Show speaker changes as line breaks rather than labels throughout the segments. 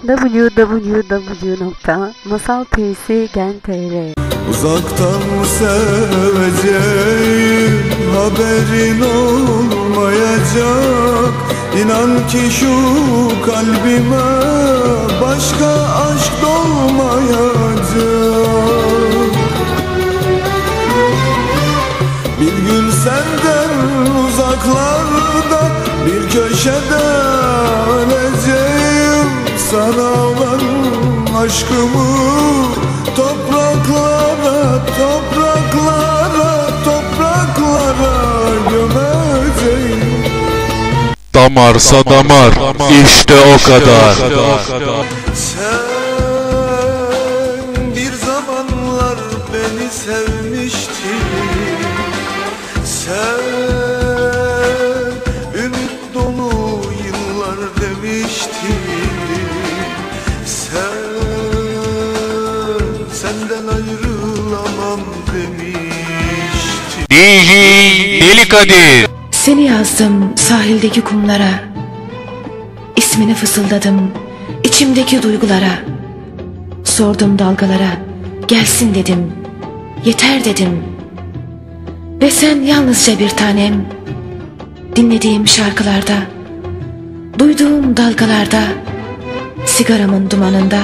www.masalpc.gen.tr
Uzaktan seveceğim haberin olmayacak. İnan ki şu kalbime başka aşk dolmayacak. Bir gün senden uzaklarda bir köşede aşkımı topraklara, topraklara, topraklara gömeceğim.
Damarsa damar, işte o kadar.
Sen demiştin
DJ Deli Kadir.
Seni yazdım sahildeki kumlara. İsmini fısıldadım içimdeki duygulara. Sordum dalgalara. Gelsin dedim. Yeter dedim. Ve sen yalnızca bir tanem. Dinlediğim şarkılarda Duyduğum dalgalarda Sigaramın dumanında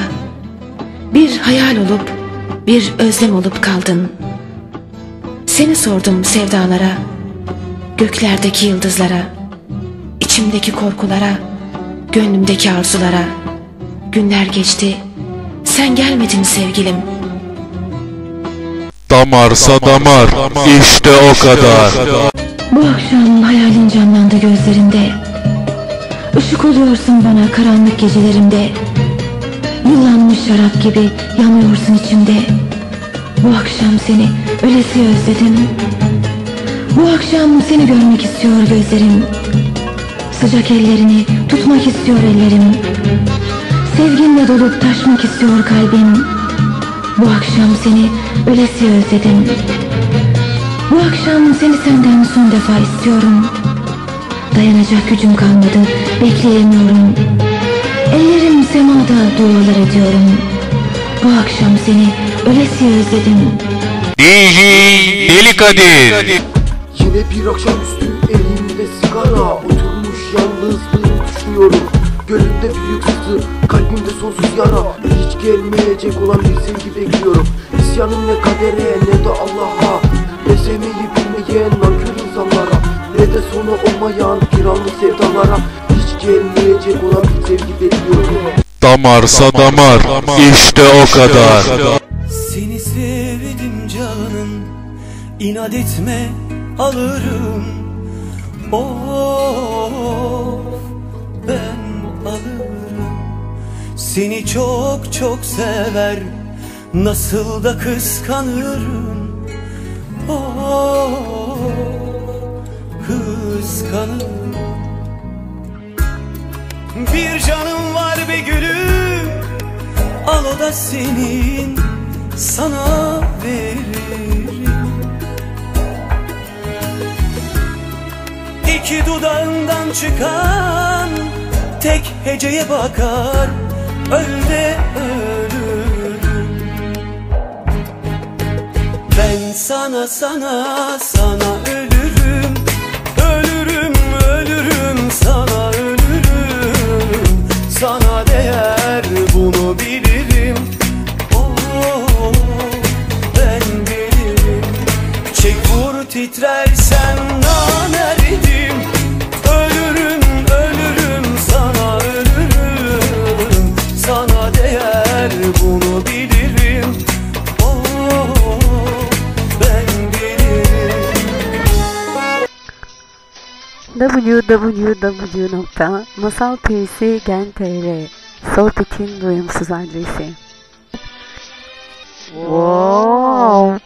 Bir hayal olup Bir özlem olup kaldın Seni sordum sevdalara Göklerdeki yıldızlara, içimdeki korkulara, gönlümdeki arzulara. Günler geçti, sen gelmedin sevgilim.
Damarsa damar, işte o kadar.
Bu akşam hayalin canlandı gözlerinde. Işık oluyorsun bana karanlık gecelerimde. Yıllanmış şarap gibi yanıyorsun içimde. Bu akşam seni öylesi özledim. Bu akşam seni görmek istiyor gözlerim. Sıcak ellerini tutmak istiyor ellerim. Sevginle dolup taşmak istiyor kalbim. Bu akşam seni öylesi özledim. Bu akşam seni senden son defa istiyorum. Dayanacak gücüm kalmadı, bekleyemiyorum. Ellerim semada dualar ediyorum. Bu akşam seni öylesi özledim.
Kadir.
Yine bir akşamüstü elimde sigara Oturmuş yalnızlığı düşünüyorum. Gönlümde büyük sızı kalbimde sonsuz yara. Hiç gelmeyecek olan bir sevgi bekliyorum. İsyanım ne kadere ne de Allah'a. Ne sevmeyi bilmeyen nankör insanlara Ne de sonu olmayan piranlı sevdalara. Hiç gelmeyecek olan bir sevgi bekliyorum.
Damarsa damar, işte o kadar.
Seni sevdim canım inat etme alırım. Of ben alırım. Seni çok çok sever. Nasıl da kıskanırım. Of kıskanırım. Bir canım var be gülüm. Al o da senin. Sana veririm İki dudağından çıkan tek heceye bakar Öl de ölürüm. Ben sana sana sana ölürüm
www.masalpc.gen.tr Sohbetin adresi. Wow.